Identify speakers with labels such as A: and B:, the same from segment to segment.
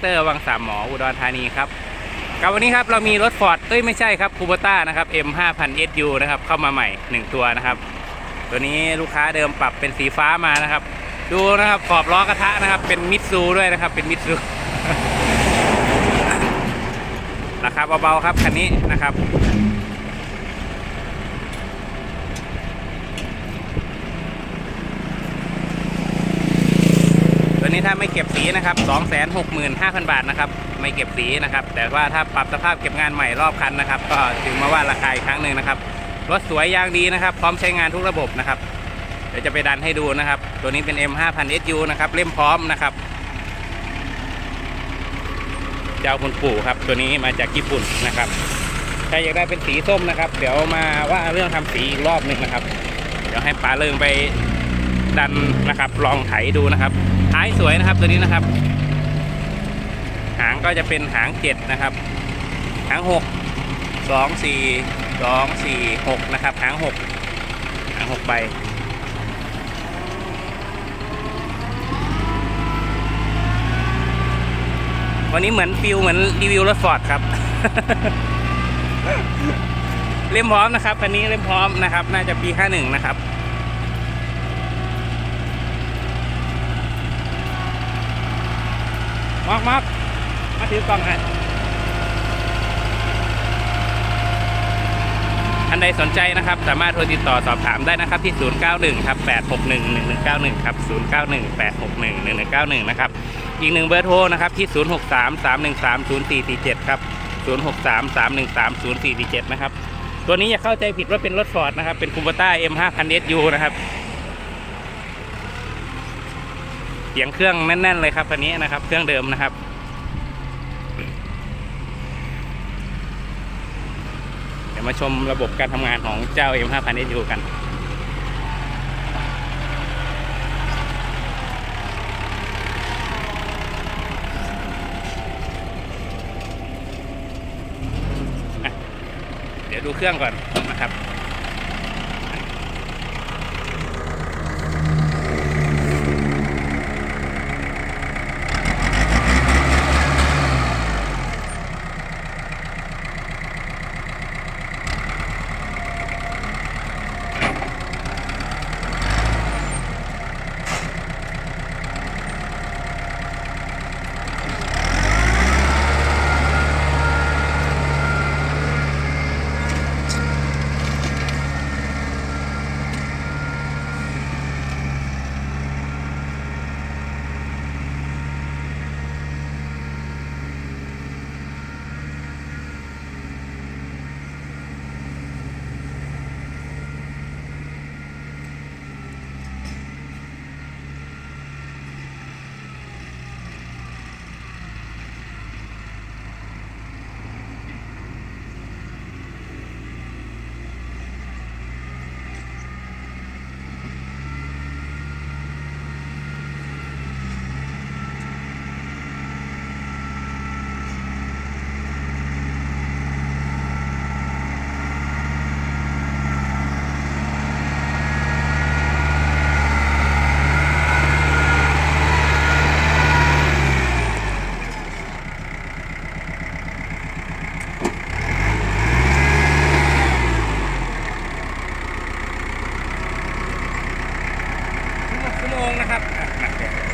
A: เตอร์วังสามหมออุดรธานีครับกับวันนี้ครับเรามีรถฟอร์ดเอ้ยไม่ใช่ครับคูโบต้านะครับ M 5 0 0 SU นะครับเข้ามาใหม่ 1 ตัวนะครับ ตัวนี้ลูกค้าเดิมปรับเป็นสีฟ้ามานะครับ ดูนะครับขอบล้อกระทะนะครับ เป็นมิตซูด้วยนะครับ เป็นมิตซูราคาเบาๆครับคันนี้นะครับ ตัวนี้ ถ้าไม่เก็บสีนะครับ 265,000 บาทนะครับ ไม่เก็บสีนะครับ แต่ว่าถ้าปรับสภาพเก็บงานใหม่รอบคันนะครับ ก็ถึงมาว่าราคาอีกครั้งหนึ่งนะครับ รถสวยยางดีนะครับ พร้อมใช้งานทุกระบบนะครับ เดี๋ยวจะไปดันให้ดูนะครับ ตัวนี้เป็น M 5 0 0 0 SU นะครับ เล่มพร้อมนะครับ เจ้าคุณปู่ครับ ตัวนี้มาจากญี่ปุ่นนะครับ ถ้าอยากได้เป็นสีส้มนะครับ เดี๋ยวมาว่าเรื่องทำสีอีกรอบหนึ่งนะครับ เดี๋ยวให้ป๋าเริงไปดันนะครับ ลองไถดูนะครับ ท้ายสวยนะครับตัวนี้นะครับ หางก็จะเป็นหางเจ็ดนะครับ หางหกสองสี่สองสี่หกนะครับ หางหกหางหกใบวันนี้เหมือนฟิลเหมือนรีวิวรถฟอร์ดครับ เล่มพร้อมนะครับคันนี้เล่มพร้อมนะครับ น่าจะปี 51 นะครับ มอกมอกมาถือกล่องให้อันใดสนใจนะครับ สามารถโทรติดต่อสอบถามได้นะครับที่ 091ครับ861 1191ครับ091 861 1191นะครับอีกหนึ่งเบอร์โทรนะครับที่ 063 313 0447ครับ063 313 0447นะครับตัวนี้อย่าเข้าใจผิดว่าเป็นรถฟอร์ดนะครับเป็นคูปอร์ต้า M 5 0 0 SU นะครับ เสียงเครื่องแน่น ๆ เลยครับคันนี้นะครับ เครื่องเดิมนะครับ เดี๋ยวมาชมระบบการทำงานของเจ้า M 5 0 0 0 SU กันเดี๋ยวดูเครื่องก่อนนะครับ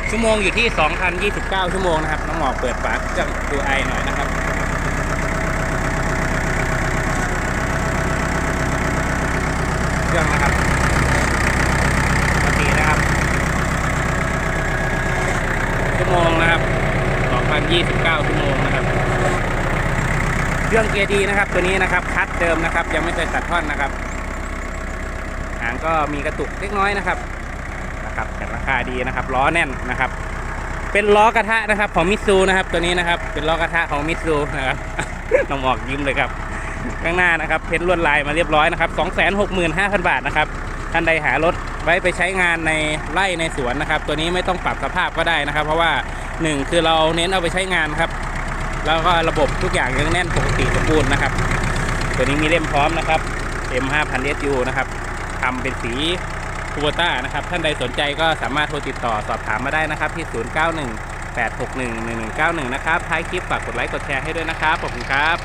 A: ชั่วโมงอยู่ที่ 2,029 ชั่วโมงนะครับ น้องหมอกเปิดฝาเครื่องดูไอหน่อยนะครับเครื่องนะครับปกตินะครับ ชั่วโมงนะครับ 2,029 ชั่วโมงนะครับ เครื่องเกียร์ดีนะครับ ตัวนี้นะครับ คัดเดิมนะครับ ยังไม่เคยตัดท่อนนะครับ หางก็มีกระตุกเล็กน้อยนะครับ ครับแต่ราคาดีนะครับ ล้อแน่นนะครับ เป็นล้อกระทะนะครับ ของมิตซูนะครับ ตัวนี้นะครับ เป็นล้อกระทะของมิตซูนะครับน้องหมอกยิ้มเลยครับ ข้างหน้านะครับ เพ้นท์ลวดลายมาเรียบร้อยนะครับ 265,000 บาทนะครับ ท่านใดหารถไว้ไปใช้งานในไร่ในสวนนะครับ ตัวนี้ไม่ต้องปรับสภาพก็ได้นะครับ เพราะว่าหนึ่งคือเราเน้นเอาไปใช้งานครับ แล้วก็ระบบทุกอย่างยังแน่นปกติสมบูรณ์นะครับ ตัวนี้มีเล่มพร้อมนะครับ M 5 0 0 0 SU นะครับทำเป็นสี คูโบต้านะครับ ท่านใดสนใจก็สามารถโทรติดต่อสอบถามมาได้นะครับ ที่ 0918611191 นะครับ ท้ายคลิปฝากกดไลค์กดแชร์ให้ด้วยนะครับ ขอบคุณครับ